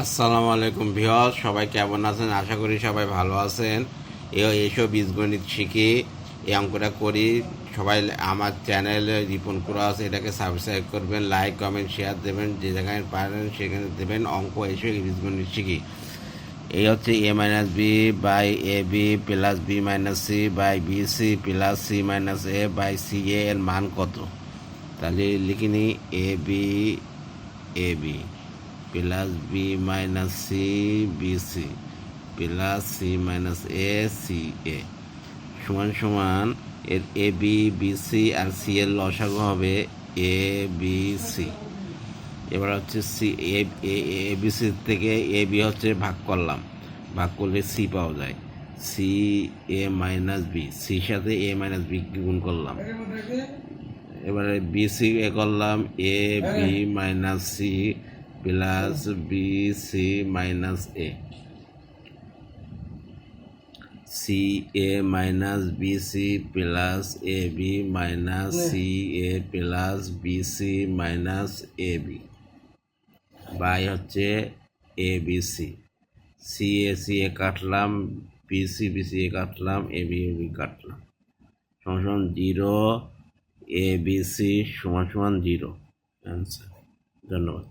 আসসালামু আলাইকুম ভিওস সবাই কেমন আছেন? আশা করি সবাই ভালো আছেন। এ- এইসব বীজগণিত শিখি এই অঙ্কটা করি। সবাই আমার চ্যানেলে রিপন করা আছে এটাকে সাবস্ক্রাইব করবেন লাইক কমেন্ট শেয়ার দেবেন, যে জায়গায় পারেন সেখানে দেবেন। অঙ্ক এইসব বীজগণিত শিখি। এই হচ্ছে A minus B by A B plus B minus C by B C plus C minus A by C A এর মান কত? তাহলে লিখে নিই A B A B plus B minus C B C plus C minus A C A সমান সমান এর A B B C আর সি এর লসাগু হবে এ বি সি এবার হচ্ছে সি এ বি সি থেকে এ বি হচ্ছে ভাগ করলাম। ভাগ করলে সি পাওয়া যায়। সি এ মাইনাস বি সির সাথে এ মাইনাস বি গুণ করলাম। এবারে বি সি এ করলাম A B minus C plus B, C minus A. C, A minus B, C plus A B minus C, A plus B, C minus A B. By হচ্ছে A B, C. C, A C A কাটলাম, B, C B, C A কাটলাম, A, B A, B কাটলাম। সমান zero, এ, B, C সমান সমান zero. Answer ধন্যবাদ।